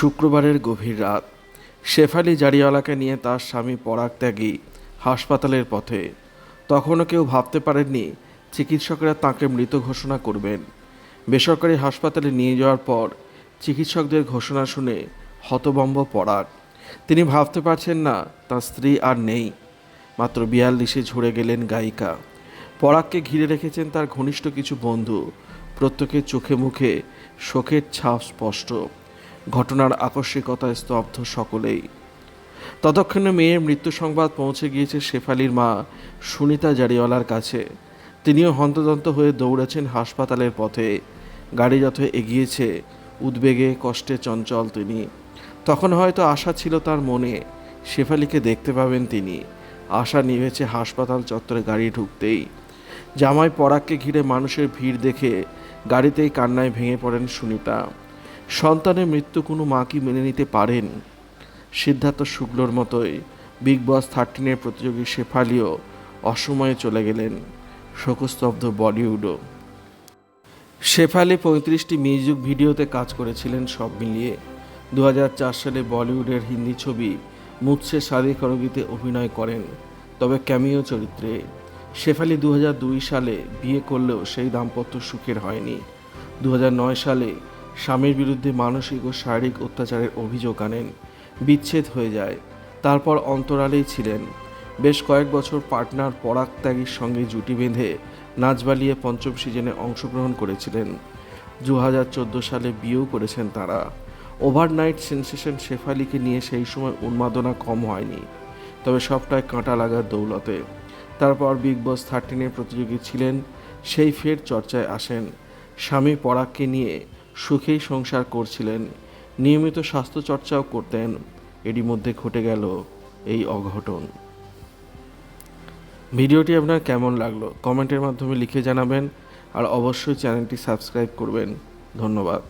শুক্রবারের গভীর রাত। শেফালি জারিওয়ালাকে নিয়ে তার স্বামী পরাগ ত্যাগী হাসপাতালের পথে। তখনও কেউ ভাবতে পারেননি চিকিৎসকরা তাকে মৃত ঘোষণা করবেন। বেসরকারি হাসপাতালে নিয়ে যাওয়ার পর চিকিৎসকদের ঘোষণা শুনে হতবম্ব পরাগ। তিনি ভাবতে পারছেন না তার স্ত্রী আর নেই। মাত্র বিয়াল্লিশে ঝরে গেলেন গায়িকা। পরাগকে ঘিরে রেখেছেন তার ঘনিষ্ঠ কিছু বন্ধু। প্রত্যেকের চোখে মুখে শোকের ছাপ স্পষ্ট। ঘটনার আকস্মিকতায় স্তব্ধ সকলেই। ততক্ষণে মেয়ের মৃত্যু সংবাদ পৌঁছে গিয়েছে শেফালির মা সুনিতা জারিওয়ালার কাছে। তিনিও হন্তদন্ত হয়ে দৌড়েছেন হাসপাতালের পথে। গাড়ি যত এগিয়েছে, উদ্বেগে, কষ্টে চঞ্চল তিনি। তখন হয়তো আশা ছিল তার মনে, শেফালিকে দেখতে পাবেন তিনি। আশা নিভেছে হাসপাতাল চত্বরে গাড়ি ঢুকতেই। জামাই পরাগকে ঘিরে মানুষের ভিড় দেখে গাড়িতেই কান্নায় ভেঙে পড়েন সুনিতা। সন্তানের মৃত্যু কোনো মা কি মেনে নিতে পারেন। সিদ্ধার্থ শুক্লর মতোই বিগ বস থার্টিনের প্রতিযোগী শেফালিও অসময়ে চলে গেলেন শোকস্তব্ধ বলিউডও। শেফালি পঁয়ত্রিশটি মিউজিক ভিডিওতে কাজ করেছিলেন সব মিলিয়ে। দু হাজার চার সালে বলিউডের হিন্দি ছবি মুৎসে শাদি করগিতে অভিনয় করেন, তবে ক্যামিও চরিত্রে। শেফালি দু হাজার দুই সালে বিয়ে করলেও সেই দাম্পত্য সুখের হয়নি। দু হাজার নয় সালে স্বামীর বিরুদ্ধে মানসিক ও শারীরিক অত্যাচারের অভিযোগ আনেন। বিচ্ছেদ হয়ে যায়। তারপর অন্তরালেই ছিলেন। বেশ কয়েক বছর পার্টনার পরাগ ত্যাগীর সঙ্গে জুটি বেঁধে নাচ বালিয়ে পঞ্চম সিজনে অংশগ্রহণ করেছিলেন। দু হাজার চোদ্দ সালে বিয়েও করেছেন তারা। ওভারনাইট সেন্সেশন শেফালিকে নিয়ে সেই সময় উন্মাদনা কম হয়নি। তবে সবটাই কাঁটা লাগার দৌলতে। তারপর বিগ বস থার্টিনের প্রতিযোগী ছিলেন। সেই ফের চর্চায় আসেন। স্বামী পরাগকে নিয়ে সুখেই সংসার করছিলেন। নিয়মিত স্বাস্থ্যচর্চাও করতেন। এরই মধ্যে ঘটে গেল এই অঘটন। ভিডিওটি আপনার কেমন লাগল? কমেন্টের মাধ্যমে লিখে জানাবেন। আর অবশ্যই চ্যানেলটি সাবস্ক্রাইব করবেন। ধন্যবাদ।